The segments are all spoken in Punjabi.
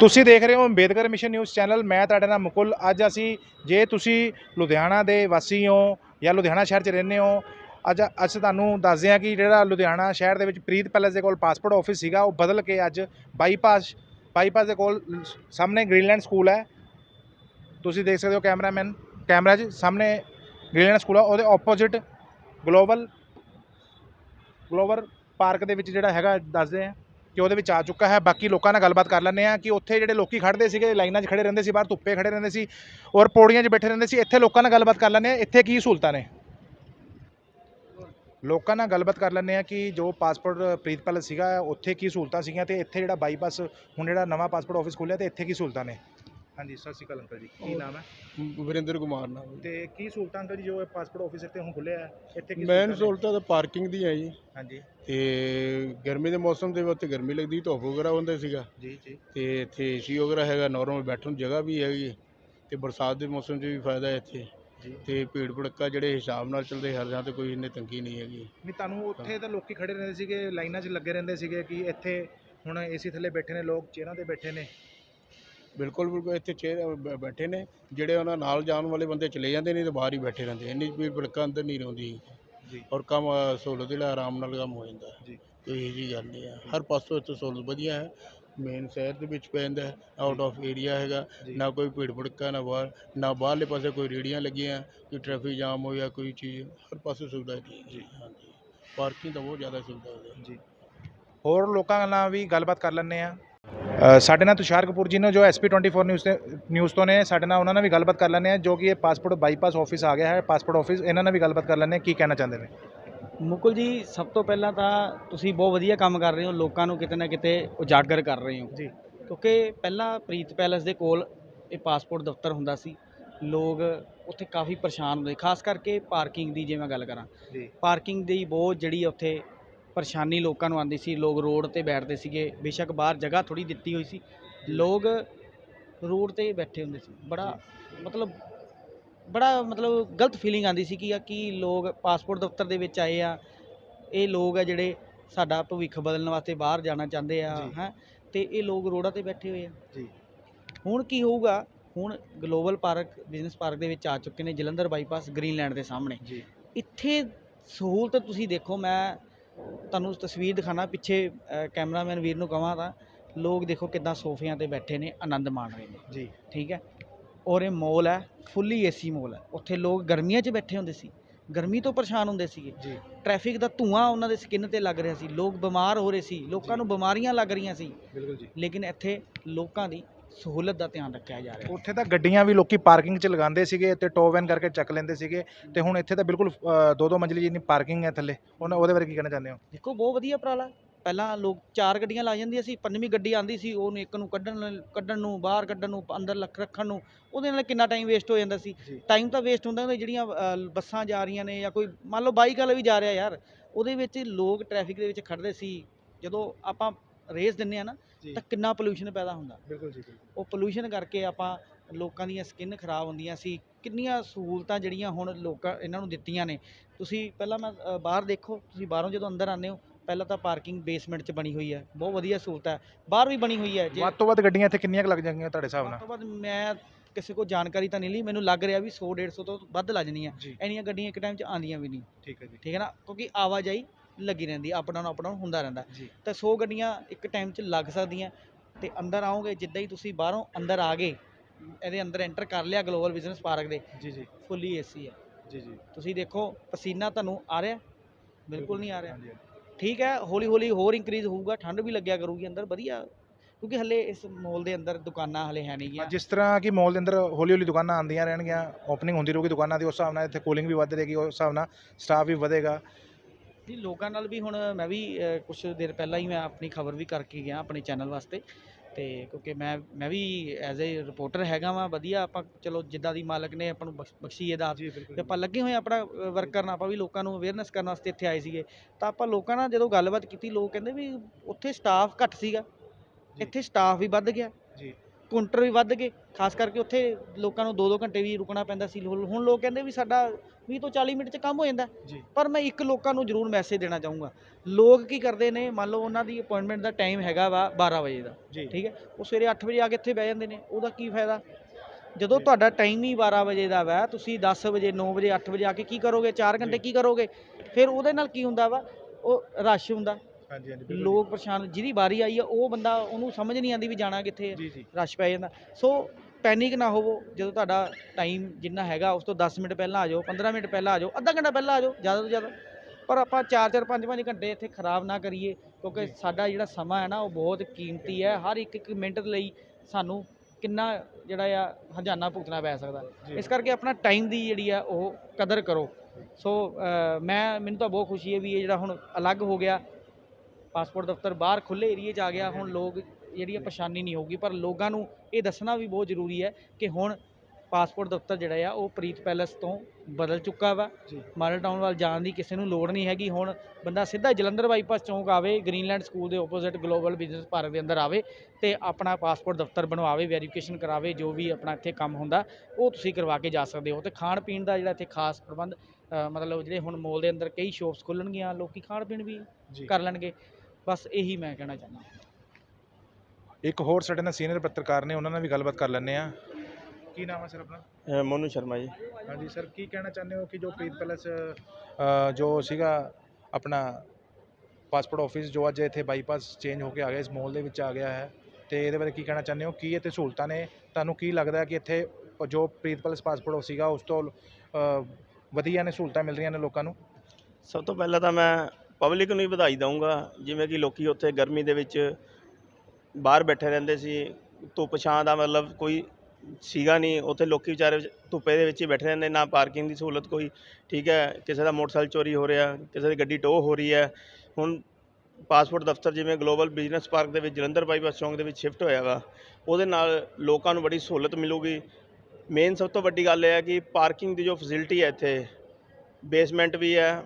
ਤੁਸੀਂ ਦੇਖ ਰਹੇ ਹੋ ਅੰਬੇਦਕਰ ਮਿਸ਼ਨ ਨਿਊਜ਼ ਚੈਨਲ। ਮੈਂ ਤੁਹਾਡੇ ਨਾਲ ਮੁਕੁਲ। ਅੱਜ ਅਸੀਂ, ਜੇ ਤੁਸੀਂ ਲੁਧਿਆਣਾ ਦੇ ਵਾਸੀ ਹੋ ਜਾਂ ਲੁਧਿਆਣਾ ਸ਼ਹਿਰ 'ਚ ਰਹਿੰਦੇ ਹੋ, ਅੱਜ ਅੱਜ ਤੁਹਾਨੂੰ ਦੱਸਦੇ ਹਾਂ ਕਿ ਜਿਹੜਾ ਲੁਧਿਆਣਾ ਸ਼ਹਿਰ ਦੇ ਵਿੱਚ ਪ੍ਰੀਤ ਪੈਲੇਸ ਦੇ ਕੋਲ ਪਾਸਪੋਰਟ ਆਫਿਸ ਸੀਗਾ। ਉਹ ਬਦਲ ਕੇ ਅੱਜ ਬਾਈਪਾਸ ਬਾਈਪਾਸ ਦੇ ਕੋਲ ਸਾਹਮਣੇ ਗ੍ਰੀਨਲੈਂਡ ਸਕੂਲ ਹੈ। ਤੁਸੀਂ ਦੇਖ ਸਕਦੇ ਹੋ ਕੈਮਰਾਮੈਨ, ਕੈਮਰਾ 'ਚ ਸਾਹਮਣੇ ਗ੍ਰੀਨਲੈਂਡ ਸਕੂਲ ਆ ਉਹਦੇ ਆਪੋਜ਼ਿਟ ਗਲੋਬਲ ਗਲੋਬਲ ਪਾਰਕ ਦੇ ਵਿੱਚ ਜਿਹੜਾ ਹੈਗਾ, ਦੱਸਦੇ ਆ ਕਿ ਉਹਦੇ ਵਿੱਚ ਆ ਚੁੱਕਾ ਹੈ। ਬਾਕੀ ਲੋਕਾਂ ਨਾਲ ਗੱਲਬਾਤ ਕਰ ਲੈਂਦੇ ਆ ਕਿ ਉੱਥੇ ਜਿਹੜੇ ਲੋਕੀ ਖੜਦੇ ਸੀਗੇ, ਲਾਈਨਾਂ 'ਚ ਖੜੇ ਰਹਿੰਦੇ ਸੀ, ਬਾਹਰ ਧੁੱਪੇ ਖੜੇ ਰਹਿੰਦੇ ਸੀ ਔਰ ਪੌੜੀਆਂ 'ਚ ਬੈਠੇ ਰਹਿੰਦੇ ਸੀ। ਇੱਥੇ ਲੋਕਾਂ ਨਾਲ ਗੱਲਬਾਤ ਕਰ ਲੈਂਦੇ ਆ। ਇੱਥੇ ਕੀ ਸਹੂਲਤਾਂ ਨੇ? ਲੋਕਾਂ ਨਾਲ ਗੱਲਬਾਤ ਕਰ ਲੈਂਦੇ ਆ ਕਿ ਜੋ ਪਾਸਪੋਰਟ ਪ੍ਰੀਤ ਸੀਗਾ, ਉੱਥੇ ਕੀ ਸਹੂਲਤਾਂ ਸੀਗੀਆਂ ਤੇ ਇੱਥੇ ਜਿਹੜਾ ਬਾਈਪਾਸ, ਹੁਣ ਜਿਹੜਾ ਨਵਾਂ ਪਾਸਪੋਰਟ ਆਫਿਸ ਖੁੱਲਿਆ ਤੇ ਇੱਥੇ ਕੀ ਸਹੂਲਤਾਂ ਨੇ? ਹਾਂਜੀ ਸਤਿ ਸ਼੍ਰੀ ਅਕਾਲ ਅੰਕਲ ਜੀ। ਕੀ ਨਾਮ ਹੈ? ਵਰਿੰਦਰ ਕੁਮਾਰ ਨਾਲ ਤੇ ਕੀ ਸਹੂਲਤਾਂ ਅੰਕਲ ਜੀ ਜੋ ਪਾਸਪੋਰਟ ਆਫਿਸ ਇੱਥੇ ਹੁਣ ਖੁੱਲਿਆ ਹੈ ਇੱਥੇ ਕੀ ਮੈਨ ਸਹੂਲਤਾਂ ਸਹੂਲਤਾਂ ਤਾਂ ਪਾਰਕਿੰਗ ਦੀ ਹੈ ਜੀ। ਨੇ? ਹਾਂਜੀ। ਤੇ ਗਰਮੀ ਦੇ ਮੌਸਮ ਦੇ ਵਿੱਚ ਗਰਮੀ ਲੱਗਦੀ ਧੁੱਪ ਵਗੈਰਾ ਹੁੰਦਾ ਸੀਗਾ। ਜੀ ਜੀ। ਤੇ ਇੱਥੇ ਏਸੀ ਵਗੈਰਾ ਹੈਗਾ ਨਾਰਮਲ ਬੈਠਣ ਨੂੰ ਜਗ੍ਹਾ ਵੀ ਹੈਗੀ। ਤੇ ਬਰਸਾਤ ਦੇ ਮੌਸਮ 'ਚ ਵੀ ਫਾਇਦਾ ਹੈ ਇੱਥੇ। ਜੀ। ਤੇ ਭੀੜ ਭੜੱਕਾ ਜਿਹੜੇ ਹਿਸਾਬ ਨਾਲ ਚੱਲਦੇ ਹਰ ਜਗ੍ਹਾ ਤੇ ਕੋਈ ਇੰਨੇ ਤੰਗੀ ਨਹੀਂ ਹੈਗੀ। ਨਹੀਂ ਤੁਹਾਨੂੰ ਉੱਥੇ ਤਾਂ ਲੋਕੀ ਖੜੇ ਰਹਿੰਦੇ ਸੀਗੇ ਲਾਈਨਾਂ 'ਚ ਲੱਗੇ ਰਹਿੰਦੇ ਸੀਗੇ ਕਿ ਇੱਥੇ ਹੁਣ ਏਸੀ ਥੱਲੇ ਬੈਠੇ ਨੇ ਲੋਕ ਚੇਅਰਾਂ ਤੇ ਬੈਠੇ ਨੇ। ਬਿਲਕੁਲ ਬਿਲਕੁਲ ਇੱਥੇ ਚੇਅਰ ਬ- ਬੈਠੇ ਨੇ ਜਿਹੜੇ ਉਹਨਾਂ ਨਾਲ ਜਾਣ ਵਾਲੇ ਬੰਦੇ ਚਲੇ ਜਾਂਦੇ ਨਹੀਂ ਤੇ ਬਾਹਰ ਹੀ ਬੈਠੇ ਰਹਿੰਦੇ ਇੰਨੀ ਭੀੜ ਭੜੱਕਾ ਅੰਦਰ ਨਹੀਂ ਰਹਿੰਦੀ ਜੀ। ਔਰ ਕੰਮ ਅ, ਸਹੂਲਤ ਜਿਹੜਾ ਆਰਾਮ ਨਾਲ ਕੰਮ ਹੋ ਜਾਂਦਾ। ਜੀ। ਕੋਈ ਇਹੋ ਜਿਹੀ ਗੱਲ ਨਹੀਂ ਹੈ। ਹਰ ਪਾਸੋਂ ਇੱਥੇ ਸਹੂਲਤ ਵਧੀਆ ਹੈ। ਮੇਨ ਸ਼ਹਿਰ ਦੇ ਵਿੱਚ ਪੈ ਜਾਂਦਾ ਆਊਟ ਆਫ ਏਰੀਆ ਹੈਗਾ। ਜੀ। ਨਾ ਕੋਈ ਭੀੜ ਭੜਕਾ ਨਾ ਬਾਹਰ ਨਾ ਬਾਹਰਲੇ ਪਾਸੇ ਕੋਈ ਰੇੜੀਆਂ ਲੱਗੀਆਂ ਕੋਈ ਟ੍ਰੈਫਿਕ ਜਾਮ ਹੋ ਜਾਂ ਕੋਈ ਚੀਜ਼ ਹਰ ਪਾਸੇ ਸੁਵਿਧਾ ਹੈਗੀ ਜੀ। ਹਾਂਜੀ। ਪਾਰਕਿੰਗ ਤਾਂ ਬਹੁਤ ਜ਼ਿਆਦਾ ਸੁਵਿਧਾ ਹੈ ਜੀ। ਹੋਰ ਲੋਕਾਂ ਨਾਲ ਵੀ ਗੱਲਬਾਤ ਕਰ ਲੈਂਦੇ ਆ ਸਾਡੇ ਨਾਲ ਤੁਸ਼ਾਰ ਕਪੂਰ ਜੀ ਨੇ ਜੋ SP24 ਨਿਊਜ਼ ਤੇ ਨਿਊਜ਼ ਤੋਂ ਨੇ ਸਾਡੇ ਨਾਲ ਉਹਨਾਂ ਨਾਲ ਵੀ ਗੱਲਬਾਤ ਕਰ ਲੈਂਦੇ ਆ ਜੋ ਕਿ ਇਹ ਪਾਸਪੋਰਟ ਬਾਈਪਾਸ ਆਫਿਸ ਆ ਗਿਆ ਹੈ ਪਾਸਪੋਰਟ ਆਫਿਸ ਇਹਨਾਂ ਨਾਲ ਵੀ ਗੱਲਬਾਤ ਕਰ ਆ ਕੀ ਕਹਿਣਾ ਚਾਹੁੰਦੇ ਨੇ? ਮੁਕੁਲ ਜੀ ਸਭ ਤੋਂ ਪਹਿਲਾਂ ਤਾਂ ਤੁਸੀਂ ਬਹੁਤ ਵਧੀਆ ਕੰਮ ਕਰ ਰਹੇ ਹੋ ਲੋਕਾਂ ਨੂੰ ਕਿਤੇ ਨਾ ਕਿਤੇ ਉਜਾਗਰ ਕਰ ਰਹੇ ਹੋ। ਜੀ। ਕਿਉਂਕਿ ਪਹਿਲਾਂ ਪ੍ਰੀਤ ਪੈਲੇਸ ਦੇ ਕੋਲ ਇਹ ਪਾਸਪੋਰਟ ਦਫ਼ਤਰ ਹੁੰਦਾ ਸੀ ਲੋਕ ਉੱਥੇ ਕਾਫੀ ਪਰੇਸ਼ਾਨ ਹੁੰਦੇ ਖਾਸ ਕਰਕੇ ਪਾਰਕਿੰਗ ਦੀ ਜੇ ਮੈਂ ਗੱਲ ਕਰਾਂ। ਜੀ। ਪਾਰਕਿੰਗ ਦੀ ਬਹੁਤ ਜਿਹੜੀ ਉੱਥੇ ਪਰੇਸ਼ਾਨੀ ਲੋਕਾਂ ਨੂੰ ਆਉਂਦੀ ਸੀ ਲੋਕ ਰੋਡ ਤੇ ਬੈਠਦੇ ਸੀਗੇ ਬੇਸ਼ੱਕ ਬਾਹਰ ਜਗ੍ਹਾ ਥੋੜੀ ਦਿੱਤੀ ਹੋਈ ਸੀ। ਲੋਕ ਰੋਡ ਤੇ ਬੈਠੇ ਹੁੰਦੇ ਸੀ। ਬੜਾ ਮਤਲਬ ਬੜਾ ਮਤਲਬ ਗਲਤ ਫੀਲਿੰਗ ਆਉਂਦੀ ਸੀ ਕਿ ਆ ਕੀ ਲੋਕ ਪਾਸਪੋਰਟ ਦਫ਼ਤਰ ਦੇ ਵਿੱਚ ਆਏ ਆ। ਇਹ ਲੋਕ ਆ ਜਿਹੜੇ ਸਾਡਾ ਭਵਿੱਖ ਬਦਲਣ ਵਾਸਤੇ ਬਾਹਰ ਜਾਣਾ ਚਾਹੁੰਦੇ ਆ। ਹੈ। ਤੇ ਇਹ ਲੋਕ ਰੋਡਾਂ ਤੇ ਬੈਠੇ ਹੋਏ ਆ। ਜੀ। ਹੁਣ ਕੀ ਹੋਊਗਾ? ਹੁਣ ਗਲੋਬਲ ਪਾਰਕ ਬਿਜ਼ਨਸ ਪਾਰਕ ਦੇ ਵਿੱਚ ਆ ਚੁੱਕੇ ਨੇ ਜਲੰਧਰ ਬਾਈਪਾਸ ਗ੍ਰੀਨਲੈਂਡ ਦੇ ਸਾਹਮਣੇ। ਜੀ। ਇੱਥੇ ਸਹੂਲਤ ਤੁਸੀਂ ਦੇਖੋ ਮੈਂ ਤੁਹਾਨੂੰ ਤਸਵੀਰ ਦਿਖਾਣਾ ਪਿੱਛੇ ਕੈਮਰਾਮੈਨ ਵੀਰ ਨੂੰ ਕਹਾਂ ਤਾਂ ਲੋਕ ਦੇਖੋ ਕਿੱਦਾਂ ਸੋਫਿਆਂ ਤੇ ਬੈਠੇ ਨੇ ਆਨੰਦ ਮਾਣ ਰਹੇ ਨੇ। ਜੀ। ਠੀਕ ਹੈ? ਔਰ ਇਹ ਮੋਲ ਹੈ ਫੁੱਲੀ ਏਸੀ ਮੋਲ ਹੈ। ਉੱਥੇ ਲੋਕ ਗਰਮੀਆਂ 'ਚ ਬੈਠੇ ਹੁੰਦੇ ਸੀ। ਗਰਮੀ ਤੋਂ ਪਰੇਸ਼ਾਨ ਹੁੰਦੇ ਸੀਗੇ। ਜੀ। ਟ੍ਰੈਫਿਕ ਦਾ ਧੂਆਂ ਉਹਨਾਂ ਦੇ ਸਕਿਨ ਤੇ ਲੱਗ ਰਿਹਾ ਸੀ। ਲੋਕ ਬਿਮਾਰ ਹੋ ਰਹੇ ਸੀ। ਲੋਕਾਂ ਨੂੰ ਬਿਮਾਰੀਆਂ ਲੱਗ ਰਹੀਆਂ ਸੀ। ਬਿਲਕੁਲ ਜੀ। ਲੇਕਿਨ ਇੱਥੇ ਲੋਕਾਂ ਦੀ ਸਹੂਲਤ ਦਾ ਧਿਆਨ ਰੱਖਿਆ ਜਾ ਰਿਹਾ ਉੱਥੇ ਤਾਂ ਗੱਡੀਆਂ ਵੀ ਲੋਕੀ ਪਾਰਕਿੰਗ 'ਚ ਲਗਾਉਂਦੇ ਸੀਗੇ ਤੇ ਟੋਵਨ ਕਰਕੇ ਚੱਕ ਲੈਂਦੇ ਸੀਗੇ ਤੇ ਹੁਣ ਇੱਥੇ ਤਾਂ ਬਿਲਕੁਲ ਦੋ ਦੋ ਮੰਜ਼ਲੀ ਜਿੰਨੀ ਪਾਰਕਿੰਗ ਹੈ ਥੱਲੇ ਉਹਨਾਂ ਉਹਦੇ ਬਾਰੇ ਕੀ ਕਹਿਣਾ ਚਾਹੁੰਦੇ ਹੋ? ਦੇਖੋ ਬਹੁਤ ਵਧੀਆ ਉਪਰਾਲਾ। ਪਹਿਲਾਂ ਲੋਕ ਚਾਰ ਗੱਡੀਆਂ ਲਾ ਜਾਂਦੀਆਂ ਸੀ ਪੰਜਵੀਂ ਗੱਡੀ ਆਂਦੀ ਸੀ ਉਹਨੂੰ ਇੱਕ ਨੂੰ ਕੱਢਣ ਕੱਢਣ ਨੂੰ ਬਾਹਰ ਕੱਢਣ ਨੂੰ ਅੰਦਰ ਲੱਖ ਰੱਖਣ ਨੂੰ ਉਹਦੇ ਨਾਲ ਕਿੰਨਾ ਟਾਈਮ ਵੇਸਟ ਹੋ ਜਾਂਦਾ ਸੀ। ਟਾਈਮ ਤਾਂ ਵੇਸਟ ਹੁੰਦਾ ਹੁੰਦਾ ਜਿਹੜੀਆਂ ਬੱਸਾਂ ਜਾ ਰਹੀਆਂ ਨੇ ਜਾਂ ਕੋਈ ਮੰਨ ਲਓ ਬਾਈਕ ਵਾਲਾ ਵੀ ਜਾ ਰਿਹਾ ਯਾਰ ਉਹਦੇ ਵਿੱਚ ਲੋਕ ਟ੍ਰੈਫਿਕ ਦੇ ਵਿੱਚ ਖੜਦੇ ਸੀ। ਜਦੋਂ ਆਪਾਂ ਰੇਸ ਦਿੰਨੇ ਆ ਨਾ ਤਾਂ ਕਿੰਨਾ ਪੋਲੂਸ਼ਨ ਪੈਦਾ ਹੁੰਦਾ। ਬਿਲਕੁਲ ਜੀ ਉਹ ਪੋਲੂਸ਼ਨ ਕਰਕੇ ਆਪਾਂ ਲੋਕਾਂ ਦੀਆਂ ਸਕਿਨ ਖਰਾਬ ਹੁੰਦੀਆਂ ਸੀ। ਕਿੰਨੀਆਂ ਸਹੂਲਤਾਂ ਜਿਹੜੀਆਂ ਹੁਣ ਲੋਕਾਂ ਇਹਨਾਂ ਨੂੰ ਦਿੱਤੀਆਂ ਨੇ। ਤੁਸੀਂ ਪਹਿਲਾਂ ਮੈਂ ਅ, ਬਾਹਰ ਦੇਖੋ ਤੁਸੀਂ ਬਾਹਰੋਂ ਜਦੋਂ ਅੰਦਰ ਆਉਂਦੇ ਹੋ ਪਹਿਲਾਂ ਤਾਂ ਪਾਰਕਿੰਗ ਬੇਸਮੈਂਟ 'ਚ ਬਣੀ ਹੋਈ ਹੈ। ਬਹੁਤ ਵਧੀਆ ਸਹੂਲਤ ਹੈ। ਬਾਹਰ ਵੀ ਬਣੀ ਹੋਈ ਹੈ। ਜੇ ਵੱਧ ਤੋਂ ਵੱਧ ਗੱਡੀਆਂ ਇੱਥੇ ਕਿੰਨੀਆਂ ਕੁ ਲੱਗ ਜਾਂਗੀਆਂ ਤੁਹਾਡੇ ਹਿਸਾਬ ਵੱਧ ਨਾਲ? ਤੋਂ ਵੱਧ ਮੈਂ ਕਿਸੇ ਕੋਲ ਜਾਣਕਾਰੀ ਤਾਂ ਨਹੀਂ ਲਈ। ਮੈਨੂੰ ਲੱਗ ਰਿਹਾ ਵੀ 100 150 ਤੋਂ ਵੱਧ ਲੱਗ ਜਾਣੀਆਂ। ਜੀ। ਇੰਨੀਆਂ ਗੱਡੀਆਂ ਇੱਕ ਟਾਈਮ 'ਚ ਆਉਂਦੀਆਂ ਵੀ ਨਹੀਂ। ਠੀਕ ਹੈ ਜੀ। ਠੀਕ ਹੈ ਨਾ? ਕਿਉਂਕਿ ਆਵਾਜਾਈ ਲੱਗੀ ਰਹਿੰਦੀ ਅਪ ਡਾਊਨ ਅਪ ਡਾਊਨ ਹੁੰਦਾ ਰਹਿੰਦਾ। ਤਾਂ 100 ਗੱਡੀਆਂ ਇੱਕ ਟਾਈਮ 'ਚ ਲੱਗ ਸਕਦੀਆਂ ਤੇ ਅੰਦਰ ਆਓਗੇ ਜਿੱਦਾਂ ਹੀ ਤੁਸੀਂ ਬਾਹਰੋਂ ਅੰਦਰ ਆ ਗਏ ਇਹਦੇ ਅੰਦਰ ਐਂਟਰ ਕਰ ਲਿਆ ਗਲੋਬਲ ਬਿਜ਼ਨਸ ਪਾਰਕ ਦੇ। ਜੀ ਜੀ। ਫੁੱਲੀ ਏਸੀ ਹੈ ਜੀ ਜੀ। ਤੁਸੀਂ ਦੇਖੋ ਪਸੀਨਾ ਤੁਹਾਨੂੰ ਆ ਰਿਹਾ ਬਿਲਕੁਲ ਨਹੀਂ ਆ ਰਿਹਾ। ਠੀਕ ਹੈ ਹੌਲੀ ਹੌਲੀ ਹੋਰ ਇੰਕਰੀਜ਼ ਹੋਊਗਾ ਠੰਡ ਵੀ ਲੱਗਿਆ ਕਰੂਗੀ ਅੰਦਰ ਵਧੀਆ। ਕਿਉਂਕਿ ਹੱਲੇ ਇਸ ਮੋਲ ਦੇ ਅੰਦਰ ਦੁਕਾਨਾਂ ਹਲੇ ਹੈ ਨਹੀਂ ਹਾਂ, ਜਿਸ ਤਰ੍ਹਾਂ ਕਿ ਮਾਲ ਦੇ ਅੰਦਰ ਹੌਲੀ ਹੌਲੀ ਦੁਕਾਨਾਂ ਆਉਂਦੀਆਂ ਰਹਿਣਗੀਆਂ ਓਪਨਿੰਗ ਹੁੰਦੀ ਰਹੂਗੀ ਦੁਕਾਨਾਂ ਦੀ ਉਸ ਹਿਸਾਬ ਨਾਲ ਇੱਥੇ ਕੂਲਿੰਗ ਵੀ ਵੱਧ ਰਹੇਗੀ ਉਸ ਹਿਸਾਬ ਨਾਲ ਸਟਾਫ ਵੀ ਵਧੇਗਾ। ਜੀ ਲੋਕਾਂ ਨਾਲ ਵੀ ਹੁਣ ਮੈਂ ਵੀ ਕੁਝ ਦੇਰ ਪਹਿਲਾਂ ਹੀ ਮੈਂ ਆਪਣੀ ਖਬਰ ਵੀ ਕਰਕੇ ਗਿਆ ਆਪਣੇ ਚੈਨਲ ਵਾਸਤੇ। ਤੇ ਕਿਉਂਕਿ ਮੈਂ ਮੈਂ ਵੀ ਐਜ਼ ਅ ਰਿਪੋਰਟਰ ਹੈਗਾ ਵਾਂ ਵਧੀਆ ਆਪਾਂ ਚਲੋ ਜਿੱਦਾਂ ਦੀ ਮਾਲਕ ਨੇ ਆਪਾਂ ਨੂੰ ਬਖਸ਼- ਬਖਸ਼ੀ ਇਹਦਾ ਜੀ ਤੇ ਆਪਾਂ ਲੱਗੇ ਹੋਏ ਆਪਣਾ ਵਰਕ ਕਰਨ ਆਪਾਂ ਵੀ ਲੋਕਾਂ ਨੂੰ ਅਵੇਅਰਨੈਸ ਕਰਨ ਵਾਸਤੇ ਇੱਥੇ ਆਏ ਸੀਗੇ। ਤਾਂ ਆਪਾਂ ਲੋਕਾਂ ਨਾਲ ਜਦੋਂ ਗੱਲਬਾਤ ਕੀਤੀ ਲੋਕ ਕਹਿੰਦੇ ਵੀ ਉੱਥੇ ਸਟਾਫ ਘੱਟ ਸੀਗਾ। ਇੱਥੇ ਸਟਾਫ ਵੀ ਵੱਧ ਗਿਆ। ਕਾਊਂਟਰ ਵੀ ਵੱਧ ਗਏ ਖਾਸ ਕਰਕੇ ਉੱਥੇ ਲੋਕਾਂ ਨੂੰ 2-2 ਘੰਟੇ ਵੀ ਰੁਕਣਾ ਪੈਂਦਾ ਸੀ। ਹੁਣ ਲੋਕ ਕਹਿੰਦੇ ਵੀ ਸਾਡਾ 20 ਤੋਂ 40 ਮਿੰਟ 'ਚ ਕੰਮ ਹੋ ਜਾਂਦਾ। ਪਰ ਮੈਂ ਇੱਕ ਲੋਕਾਂ ਨੂੰ ਜ਼ਰੂਰ ਮੈਸੇਜ ਦੇਣਾ ਚਾਹੂੰਗਾ। ਲੋਕ ਕੀ ਕਰਦੇ ਨੇ ਮੰਨ ਲਓ ਉਹਨਾਂ ਦੀ ਅਪਾਇੰਟਮੈਂਟ ਦਾ ਟਾਈਮ ਹੈਗਾ ਵਾ 12 ਵਜੇ ਦਾ ਠੀਕ ਹੈ? ਉਹ ਸਵੇਰੇ 8 ਵਜੇ ਆ ਕੇ ਇੱਥੇ ਬਹਿ ਜਾਂਦੇ ਨੇ ਉਹਦਾ ਕੀ ਫਾਇਦਾ? ਜਦੋਂ ਤੁਹਾਡਾ ਟਾਈਮ ਹੀ 12 ਵਜੇ ਦਾ ਵਾ ਤੁਸੀਂ 10 ਵਜੇ 9 ਵਜੇ 8 ਵਜੇ ਆ ਕੇ ਕੀ ਕਰੋਗੇ? 4 ਘੰਟੇ ਕੀ ਕਰੋਗੇ? ਫਿਰ ਉਹਦੇ ਨਾਲ ਕੀ ਹੁੰਦਾ ਵਾ? ਉਹ ਰਸ਼ ਹੁੰਦਾ। ਹਾਂਜੀ ਹਾਂਜੀ ਬਿਲਕੁਲ ਲੋਕ ਪਰੇਸ਼ਾਨ ਜਿਹਦੀ ਵਾਰੀ ਆਈ ਆ ਉਹ ਬੰਦਾ ਉਹਨੂੰ ਸਮਝ ਨਹੀਂ ਆਉਂਦੀ ਵੀ ਜਾਣਾ ਕਿੱਥੇ ਜੀ ਰਸ਼ ਪੈ ਜਾਂਦਾ। ਸੋ ਪੈਨਿਕ ਨਾ ਹੋਵੋ ਜਦੋਂ ਤੁਹਾਡਾ ਟਾਈਮ ਜਿੰਨਾ ਹੈਗਾ ਉਸ ਤੋਂ 10 ਮਿੰਟ ਪਹਿਲਾਂ ਆ ਜਾਓ 15 ਮਿੰਟ ਪਹਿਲਾਂ ਆ ਜਾਓ ਅੱਧਾ ਘੰਟਾ ਪਹਿਲਾਂ ਆ ਜਾਓ ਜ਼ਿਆਦਾ ਤੋਂ ਜ਼ਿਆਦਾ। ਪਰ ਆਪਾਂ 4-4 5-5 ਘੰਟੇ ਇੱਥੇ ਖਰਾਬ ਨਾ ਕਰੀਏ ਕਿਉਂਕਿ ਜੀ। ਸਾਡਾ ਜਿਹੜਾ ਸਮਾਂ ਹੈ ਨਾ ਉਹ ਬਹੁਤ ਕੀਮਤੀ ਹੈ। ਹਰ ਇੱਕ ਇੱਕ ਮਿੰਟ ਲਈ ਸਾਨੂੰ ਕਿੰਨਾ ਜਿਹੜਾ ਆ ਹਰਜਾਨਾ ਭੁਗਤਣਾ ਪੈ ਸਕਦਾ। ਜੀ। ਇਸ ਕਰਕੇ ਆਪਣਾ ਟਾਈਮ ਦੀ ਜਿਹੜੀ ਆ ਉਹ ਕਦਰ ਕਰੋ। ਸੋ ਅ, ਮੈਂ ਮੈਨੂੰ ਤਾਂ ਬਹੁਤ ਖੁਸ਼ੀ ਹੈ ਵੀ ਇਹ ਜਿਹੜਾ ਹੁਣ ਅਲੱਗ ਹੋ ਗਿਆ। ਪਾਸਪੋਰਟ ਦਫ਼ਤਰ ਬਾਹਰ ਖੁੱਲੇ ਏਰੀਏ 'ਚ ਆ ਗਿਆ ਹੁਣ ਲੋਕ ਜਿਹੜੀ ਆ ਪਰੇਸ਼ਾਨੀ ਨਹੀਂ ਹੋਊਗੀ ਪਰ ਲੋਕਾਂ ਨੂੰ ਇਹ ਦੱਸਣਾ ਵੀ ਬਹੁਤ ਜ਼ਰੂਰੀ ਹੈ ਕਿ ਹੁਣ ਪਾਸਪੋਰਟ ਦਫ਼ਤਰ ਜਿਹੜਾ ਆ ਉਹ ਪ੍ਰੀਤ ਪੈਲੇਸ ਤੋਂ ਬਦਲ ਚੁੱਕਾ ਵਾ। ਮਾਡਲ ਟਾਊਨ ਵੱਲ ਜਾਣ ਦੀ ਕਿਸੇ ਨੂੰ ਲੋੜ ਨਹੀਂ ਹੈਗੀ। ਹੁਣ ਬੰਦਾ ਸਿੱਧਾ ਜਲੰਧਰ ਬਾਈਪਾਸ ਚੌਂਕ ਆਵੇ ਗ੍ਰੀਨਲੈਂਡ ਸਕੂਲ ਦੇ ਆਪੋਜ਼ਿਟ ਗਲੋਬਲ ਬਿਜ਼ਨਸ ਪਾਰਕ ਦੇ ਅੰਦਰ ਆਵੇ ਤੇ ਆਪਣਾ ਪਾਸਪੋਰਟ ਦਫ਼ਤਰ ਬਣਵਾਵੇ ਵੈਰੀਫਿਕੇਸ਼ਨ ਕਰਾਵੇ ਜੋ ਵੀ ਆਪਣਾ ਇੱਥੇ ਕੰਮ ਹੁੰਦਾ ਉਹ ਤੁਸੀਂ ਕਰਵਾ ਕੇ ਜਾ ਸਕਦੇ ਹੋ। ਤੇ ਖਾਣ ਪੀਣ ਦਾ ਜਿਹੜਾ ਇੱਥੇ ਖਾਸ ਪ੍ਰਬੰਧ ਮਤਲਬ ਜਿਹੜੇ ਹੁਣ ਮੋਲ ਦੇ ਅੰਦਰ ਕਈ ਸ਼ੋਪਸ ਖੁੱਲਣਗੀਆਂ ਲੋਕੀ ਖਾਣ ਪੀਣ ਵੀ ਕਰ ਲੈਣਗੇ। ਬਸ ਇਹੀ ਮੈਂ ਕਹਿਣਾ ਚਾਹੁੰਦਾ। ਇੱਕ ਹੋਰ ਸਾਡੇ ਨਾਲ ਸੀਨੀਅਰ ਪੱਤਰਕਾਰ ਨੇ ਉਹਨਾਂ ਨਾਲ ਵੀ ਗੱਲਬਾਤ ਕਰ ਲੈਂਦੇ ਆ ਕੀ ਨਾਮ ਹੈ ਸਰ ਆਪਣਾ? ਮੋਨੂ ਸ਼ਰਮਾ ਜੀ। ਹਾਂਜੀ ਸਰ ਕੀ ਕਹਿਣਾ ਚਾਹੁੰਦੇ ਹੋ ਕਿ ਜੋ ਪ੍ਰੀਤ ਪੈਲੇਸ ਅ, ਜੋ ਸੀਗਾ ਆਪਣਾ ਪਾਸਪੋਰਟ ਆਫਿਸ ਜੋ ਅੱਜ ਇੱਥੇ ਬਾਈਪਾਸ ਚੇਂਜ ਹੋ ਕੇ ਆ ਗਿਆ ਇਸ ਮਾਲ ਦੇ ਵਿੱਚ ਆ ਗਿਆ ਹੈ ਤੇ ਇਹਦੇ ਬਾਰੇ ਕੀ ਕਹਿਣਾ ਚਾਹੁੰਦੇ ਹੋ? ਕੀ ਇੱਥੇ ਸਹੂਲਤਾਂ ਨੇ? ਤੁਹਾਨੂੰ ਕੀ ਲੱਗਦਾ ਹੈ ਕਿ ਇੱਥੇ ਜੋ ਪ੍ਰੀਤ ਪੈਲੇਸ ਪਾਸਪੋਰਟ ਸੀਗਾ ਉਸ ਤੋਂ ਅ, ਵਧੀਆ ਨੇ ਸਹੂਲਤਾਂ ਮਿਲ ਰਹੀਆਂ ਨੇ ਲੋਕਾਂ ਨੂੰ? ਸਭ ਤੋਂ ਪਹਿਲਾਂ ਤਾਂ ਮੈਂ ਪਬਲਿਕ ਨੂੰ ਹੀ ਵਧਾਈ ਦਊਂਗਾ। ਜਿਵੇਂ ਕਿ ਲੋਕੀ ਉੱਥੇ ਗਰਮੀ ਦੇ ਵਿੱਚ ਬਾਹਰ ਬੈਠੇ ਰਹਿੰਦੇ ਸੀ। ਧੁੱਪ ਛਾਂ ਦਾ ਮਤਲਬ ਕੋਈ ਸੀਗਾ ਨਹੀਂ। ਉੱਥੇ ਲੋਕੀ ਵਿਚਾਰੇ ਧੁੱਪੇ ਦੇ ਵਿੱਚ ਹੀ ਬੈਠੇ ਰਹਿੰਦੇ। ਨਾ ਪਾਰਕਿੰਗ ਦੀ ਸਹੂਲਤ ਕੋਈ, ਠੀਕ ਹੈ। ਕਿਸੇ ਦਾ ਮੋਟਰਸਾਈਕਲ ਚੋਰੀ ਹੋ ਰਿਹਾ, ਕਿਸੇ ਦੀ ਗੱਡੀ ਟੋ ਹੋ ਰਹੀ ਹੈ। ਹੁਣ ਪਾਸਪੋਰਟ ਦਫ਼ਤਰ ਜਿਵੇਂ ਗਲੋਬਲ ਬਿਜ਼ਨਸ ਪਾਰਕ ਦੇ ਵਿੱਚ, ਜਲੰਧਰ ਬਾਈਪਾਸ ਚੌਂਕ ਦੇ ਵਿੱਚ ਸ਼ਿਫਟ ਹੋਇਆ ਵਾ। ਉਹਦੇ ਨਾਲ ਲੋਕਾਂ ਨੂੰ ਬੜੀ ਸਹੂਲਤ ਮਿਲੂਗੀ। ਮੇਨ ਸਭ ਤੋਂ ਵੱਡੀ ਗੱਲ ਇਹ ਹੈ ਕਿ ਪਾਰਕਿੰਗ ਦੀ ਜੋ ਫੈਸਿਲਿਟੀ ਹੈ ਇੱਥੇ ਬੇਸਮੈਂਟ ਵੀ ਹੈ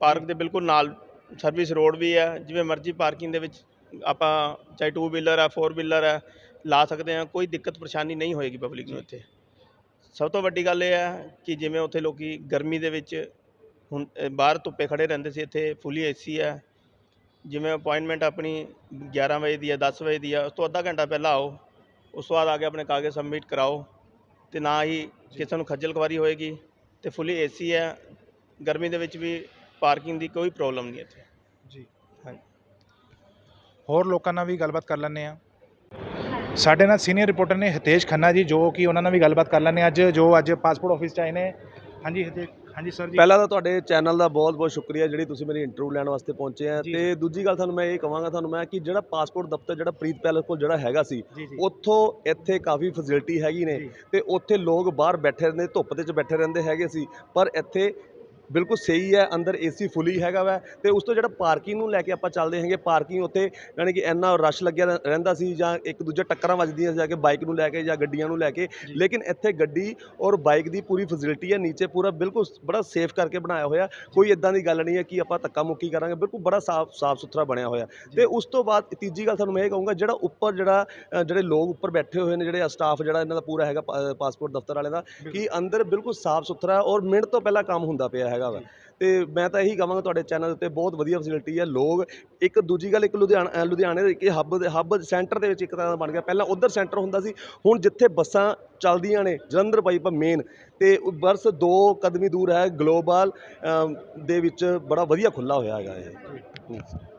ਪਾਰਕ ਦੇ ਬਿਲਕੁਲ ਨਾਲ ਸਰਵਿਸ ਰੋਡ ਵੀ ਹੈ ਜਿਵੇਂ ਮਰਜ਼ੀ ਪਾਰਕਿੰਗ ਦੇ ਵਿੱਚ ਆਪਾਂ ਚਾਹੇ ਟੂ ਵੀਲਰ ਹੈ ਫੋਰ ਵੀਲਰ ਹੈ ਲਾ ਸਕਦੇ ਹਾਂ ਕੋਈ ਦਿੱਕਤ ਪਰੇਸ਼ਾਨੀ ਨਹੀਂ ਹੋਏਗੀ ਪਬਲਿਕ ਨੂੰ ਇੱਥੇ। ਸਭ ਤੋਂ ਵੱਡੀ ਗੱਲ ਇਹ ਹੈ ਕਿ ਜਿਵੇਂ ਉੱਥੇ ਲੋਕੀ ਗਰਮੀ ਦੇ ਵਿੱਚ ਹੁਣ ਬਾਹਰ ਧੁੱਪੇ ਖੜੇ ਰਹਿੰਦੇ ਸੀ ਇੱਥੇ ਫੁੱਲੀ ਏਸੀ ਹੈ। ਜਿਵੇਂ ਅਪਾਇੰਟਮੈਂਟ ਆਪਣੀ 11 ਵਜੇ ਦੀ ਹੈ 10 ਵਜੇ ਦੀ ਹੈ ਉਸ ਤੋਂ ਅੱਧਾ ਘੰਟਾ ਪਹਿਲਾਂ ਆਓ ਉਸ ਤੋਂ ਬਾਅਦ ਆ ਕੇ ਆਪਣੇ ਕਾਗਜ਼ ਸਬਮਿਟ ਕਰਾਓ ਤੇ ਨਾ ਹੀ ਕਿਸੇ ਨੂੰ ਖੱਜਲ ਖਵਾਰੀ ਹੋਏਗੀ ਤੇ ਫੁੱਲੀ ਏਸੀ ਹੈ। ਗਰਮੀ ਦੇ ਵਿੱਚ ਵੀ ਪਾਰਕਿੰਗ ਦੀ ਕੋਈ ਪ੍ਰੋਬਲਮ ਨਹੀਂ ਇੱਥੇ। ਜੀ ਹਾਂਜੀ। ਹੋਰ ਲੋਕਾਂ ਨਾਲ ਵੀ ਗੱਲਬਾਤ ਕਰ ਲੈਂਦੇ ਆ ਸਾਡੇ ਨਾਲ ਸੀਨੀਅਰ ਰਿਪੋਰਟਰ ਨੇ ਹਿਤੇਸ਼ ਖੰਨਾ ਜੀ ਜੋ ਕਿ ਉਹਨਾਂ ਨਾਲ ਵੀ ਗੱਲਬਾਤ ਕਰ ਲੈਂਦੇ ਹਾਂ ਅੱਜ ਜੋ ਅੱਜ ਪਾਸਪੋਰਟ ਆਫਿਸ 'ਚ ਆਏ ਨੇ। ਹਾਂਜੀ ਹਿਤੇਸ਼ ਹਾਂਜੀ ਸਰ ਜੀ। ਪਹਿਲਾਂ ਤਾਂ ਤੁਹਾਡੇ ਚੈਨਲ ਦਾ ਬਹੁਤ-ਬਹੁਤ ਸ਼ੁਕਰੀਆ ਜਿਹੜੀ ਤੁਸੀਂ ਮੇਰੀ ਇੰਟਰਵਿਊ ਲੈਣ ਵਾਸਤੇ ਪਹੁੰਚੇ ਆ। ਤੇ ਦੂਜੀ ਗੱਲ ਤੁਹਾਨੂੰ ਮੈਂ ਇਹ ਕਹਾਂਗਾ ਤੁਹਾਨੂੰ ਮੈਂ ਕਿ ਜਿਹੜਾ ਪਾਸਪੋਰਟ ਦਫ਼ਤਰ ਜਿਹੜਾ ਪ੍ਰੀਤ ਪੈਲੇਸ ਕੋਲ ਜਿਹੜਾ ਹੈਗਾ ਸੀ ਉੱਥੋਂ ਇੱਥੇ ਕਾਫੀ ਫੈਸਿਲਿਟੀ ਹੈਗੀ ਨੇ। ਤੇ ਉੱਥੇ ਲੋਕ ਬਾਹਰ ਬੈਠੇ ਰਹਿੰਦੇ ਧੁੱਪ ਦੇ ਵਿੱਚ ਬੈਠੇ ਰਹਿੰਦੇ ਹੈਗੇ ਸੀ। ਪਰ ਇੱਥੇ ਬਿਲਕੁਲ ਸਹੀ ਹੈ ਅੰਦਰ ਏਸੀ ਫੁੱਲੀ ਹੈਗਾ ਵਾ ਤੇ ਉਸ ਤੋਂ ਜਿਹੜਾ ਪਾਰਕਿੰਗ ਨੂੰ ਲੈ ਕੇ ਆਪਾਂ ਚੱਲਦੇ ਹੈਗੇ ਪਾਰਕਿੰਗ ਉੱਥੇ ਯਾਨੀ ਕਿ ਇੰਨਾ ਰਸ਼ ਲੱਗਿਆ ਰਹਿ- ਰਹਿੰਦਾ ਸੀ ਜਾਂ ਇੱਕ ਦੂਜੇ ਟੱਕਰਾਂ ਵੱਜਦੀਆਂ ਸੀ ਜਾ ਕੇ ਬਾਈਕ ਨੂੰ ਲੈ ਕੇ ਜਾਂ ਗੱਡੀਆਂ ਨੂੰ ਲੈ ਕੇ। ਲੇਕਿਨ ਇੱਥੇ ਗੱਡੀ ਔਰ ਬਾਈਕ ਦੀ ਪੂਰੀ ਫੈਸਿਲਿਟੀ ਹੈ ਨੀਚੇ ਪੂਰਾ ਬਿਲਕੁਲ ਬੜਾ ਸੇਫ ਕਰਕੇ ਬਣਾਇਆ ਹੋਇਆ। ਕੋਈ ਇਦਾਂ ਦੀ ਗੱਲ ਨਹੀਂ ਹੈ ਕਿ ਆਪਾਂ ਧੱਕਾ ਮੁੱਕੀ ਕਰਾਂਗੇ ਬਿਲਕੁਲ ਬੜਾ ਸਾਫ਼ ਸਾਫ਼ ਸੁਥਰਾ ਬਣਿਆ ਹੋਇਆ। ਤੇ ਉਸ ਤੋਂ ਬਾਅਦ ਤੀਜੀ ਗੱਲ ਤੁਹਾਨੂੰ ਮੈਂ ਇਹ ਕਹੂੰਗਾ ਜਿਹੜਾ ਉੱਪਰ ਜਿਹੜਾ ਅ, ਜਿਹੜੇ ਲੋਕ ਉੱਪਰ ਬੈਠੇ ਹੋਏ ਨੇ ਜਿਹੜੇ ਸਟਾਫ ਜਿਹੜਾ ਇਹਨਾਂ ਦਾ ਪੂਰਾ ਹੈਗਾ ਪਾ- ਪਾਸਪੋਰਟ ਦਫ਼ਤਰ ਵਾਲੇ ਦਾ ਕਿ ਅੰਦਰ ਬਿਲਕੁਲ ਸਾਫ਼ ਸੁਥਰਾ ਔਰ ਮਿੰਟ ਤੋਂ ਪਹਿਲਾਂ ਕੰਮ ਹੁੰਦਾ ਪਿਆ ਹੈਗਾ। ਹੈਗਾ ਵਾ। ਤੇ ਮੈਂ ਤਾਂ ਇਹੀ ਕਹਾਂਗਾ ਤੁਹਾਡੇ ਚੈਨਲ ਉੱਤੇ, ਬਹੁਤ ਵਧੀਆ ਫੈਸਿਲਿਟੀ ਹੈ ਲੋਕ ਇੱਕ ਦੂਜੀ ਗੱਲ, ਇੱਕ ਲੁਧਿਆਣਾ ਲੁਧਿਆਣੇ ਦੇ ਇੱਕ ਹੱਬ ਦੇ ਹੱਬ ਸੈਂਟਰ ਦੇ ਵਿੱਚ ਇੱਕ ਤਰ੍ਹਾਂ ਦਾ ਬਣ ਗਿਆ। ਪਹਿਲਾਂ ਉਧਰ ਸੈਂਟਰ ਹੁੰਦਾ ਸੀ, ਹੁਣ ਜਿੱਥੇ ਬੱਸਾਂ ਚੱਲਦੀਆਂ ਨੇ, ਜਲੰਧਰ ਪਾਈਪ ਮੇਨ ਤੇ ਉਹ ਬਸ ਦੋ ਕਦਮੀ ਦੂਰ ਹੈ ਗਲੋਬਲ ਦੇ ਵਿੱਚ ਬੜਾ ਵਧੀਆ ਖੁੱਲਾ ਹੋਇਆ ਹੈਗਾ ਇਹ।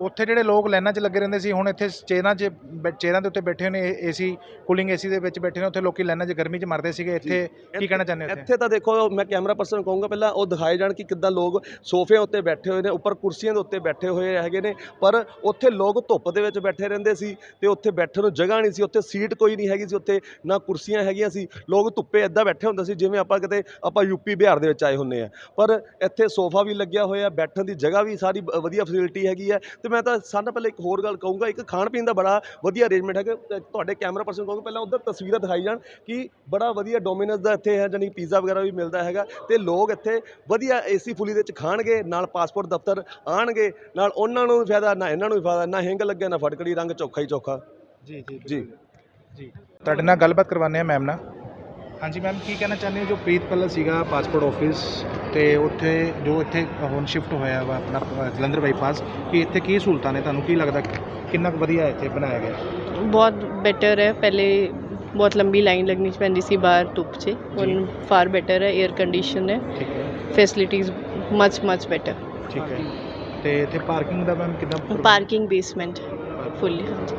ਉੱਥੇ ਜਿਹੜੇ ਲੋਕ ਲਾਈਨਾਂ 'ਚ ਲੱਗੇ ਰਹਿੰਦੇ ਸੀ ਹੁਣ ਇੱਥੇ ਚੇਅਰਾਂ 'ਚ ਬੈ- ਚੇਅਰਾਂ ਦੇ ਉੱਤੇ ਬੈਠੇ ਹੋਏ ਨੇ ਏਸੀ ਕੂਲਿੰਗ ਏਸੀ ਦੇ ਵਿੱਚ ਬੈਠੇ ਨੇ ਉੱਥੇ ਲੋਕੀ ਲਾਈਨਾਂ 'ਚ ਗਰਮੀ 'ਚ ਮਰਦੇ ਸੀਗੇ ਇੱਥੇ ਕੀ ਕਹਿਣਾ ਚਾਹੁੰਦੇ ਹੋ ਇੱਥੇ ਇੱਥੇ ਤਾਂ ਦੇਖੋ ਮੈਂ ਕੈਮਰਾ ਪਰਸਨ ਕਹੂੰਗਾ ਪਹਿਲਾਂ ਉਹ ਦਿਖਾਏ ਜਾਣ ਕਿ ਕਿੱਦਾਂ ਲੋਕ ਸੋਫਿਆਂ ਉੱਤੇ ਬੈਠੇ ਹੋਏ ਨੇ ਉੱਪਰ ਕੁਰਸੀਆਂ ਦੇ ਉੱਤੇ ਬੈਠੇ ਹੋਏ ਹੈਗੇ ਨੇ ਪਰ ਉੱਥੇ ਲੋਕ ਧੁੱਪ ਦੇ ਵਿੱਚ ਬੈਠੇ ਰਹਿੰਦੇ ਸੀ ਤੇ ਉੱਥੇ ਬੈਠਣ ਨੂੰ ਜਗ੍ਹਾ ਨਹੀਂ ਸੀ ਉੱਥੇ ਸੀਟ ਕੋਈ ਨਹੀਂ ਹੈਗੀ ਸੀ ਉੱਥੇ ਨਾ ਕੁਰਸੀਆਂ ਹੈਗੀਆਂ ਸੀ ਲੋਕ ਧੁੱਪੇ ਇੱਦਾਂ ਬੈਠੇ ਹੁੰਦੇ ਸੀ ਜਿਵੇਂ ਆਪਾਂ ਕਿਤੇ ਆਪਾਂ ਯੂਪੀ ਬਿਹਾਰ ਦੇ ਵਿੱਚ ਆਏ ਹੁੰਨੇ ਆ ਪਰ ਇੱਥੇ ਸੋਫਾ ਵੀ ਲੱਗਿਆ ਹੋਇਆ ਬੈਠਣ ਦੀ ਜਗ੍ਹਾ ਵੀ ਸਾਰੀ ਬ- ਵਧੀਆ ਫੈਸਿਲਿਟੀ ਹੈਗੀ ਹੈ ਤੇ ਮੈਂ ਤਾਂ ਸਾਰਿਆਂ ਪਹਿਲਾਂ ਇੱਕ ਹੋਰ ਗੱਲ ਕਹੂੰਗਾ ਇੱਕ ਖਾਣ ਪੀਣ ਦਾ ਬੜਾ ਵਧੀਆ ਅਰੇਂਜਮੈਂਟ ਹੈਗਾ। ਤੁਹਾਡੇ ਕੈਮਰਾ ਪਰਸਨ ਕਹੂੰਗਾ ਪਹਿਲਾਂ ਉਧਰ ਤਸਵੀਰਾਂ ਦਿਖਾਈ ਜਾਣ ਕਿ ਬੜਾ ਵਧੀਆ ਡੋਮਿਨਸ ਦਾ ਇੱਥੇ ਹੈ ਜਾਨੀ ਪੀਜ਼ਾ ਵਗੈਰਾ ਵੀ ਮਿਲਦਾ ਹੈਗਾ। ਤੇ ਲੋਕ ਇੱਥੇ ਵਧੀਆ ਏਸੀ ਫੁੱਲੀ ਦੇ ਵਿੱਚ ਖਾਣਗੇ ਨਾਲ ਪਾਸਪੋਰਟ ਦਫ਼ਤਰ ਆਣਗੇ ਨਾਲ ਉਹਨਾਂ ਨੂੰ ਵੀ ਫਾਇਦਾ ਨਾ ਇਹਨਾਂ ਨੂੰ ਵੀ ਫਾਇਦਾ ਨਾ ਹਿੰਗ ਲੱਗੇ ਨਾ ਫਟਕੜੀ ਰੰਗ ਚੋਖਾ ਹੀ ਚੋਖਾ। ਜੀ ਜੀ ਜੀ। ਜੀ। ਤੁਹਾਡੇ ਨਾਲ ਗੱਲਬਾਤ ਕਰਵਾਉਂਦੇ ਆ ਮੈਮ ਨਾਲ। ਹਾਂਜੀ ਮੈਮ ਕੀ ਕਹਿਣਾ ਚਾਹੁੰਦੇ ਹੋ? ਜੋ ਪ੍ਰੀਤ ਪੈਲਸ ਸੀਗਾ ਪਾਸਪੋਰਟ ਆਫਿਸ ਤੇ ਉੱਥੇ ਜੋ ਇੱਥੇ ਹੁਣ ਸ਼ਿਫਟ ਹੋਇਆ ਵਾ ਆਪਣਾ ਜਲੰਧਰ ਬਾਈਪਾਸ ਕਿ ਇੱਥੇ ਕੀ ਸਹੂਲਤਾਂ ਨੇ? ਤੁਹਾਨੂੰ ਕੀ ਲੱਗਦਾ ਕਿੰਨਾ ਕੁ ਵਧੀਆ ਇੱਥੇ ਬਣਾਇਆ ਗਿਆ? ਬਹੁਤ ਬੈਟਰ ਹੈ। ਪਹਿਲੇ ਬਹੁਤ ਲੰਬੀ ਲਾਈਨ ਲੱਗਣੀ ਪੈਂਦੀ ਸੀ ਬਾਹਰ ਧੁੱਪ 'ਚ। ਹੁਣ ਫਾਰ ਬੈਟਰ ਹੈ 에ਅਰ ਕੰਡੀਸ਼ਨ ਹੈ। ਫੈਸਿਲਿਟੀਜ਼ ਮਚ ਮਚ ਬੈਟਰ ਠੀਕ ਹੈ। ਤੇ ਇੱਥੇ ਪਾਰਕਿੰਗ ਦਾ ਮੈਮ ਕਿੰਨਾ ਪਾਰਕਿੰਗ ਬੇਸਮੈਂਟ ਫੁੱਲੀ ਹਾਂਜੀ।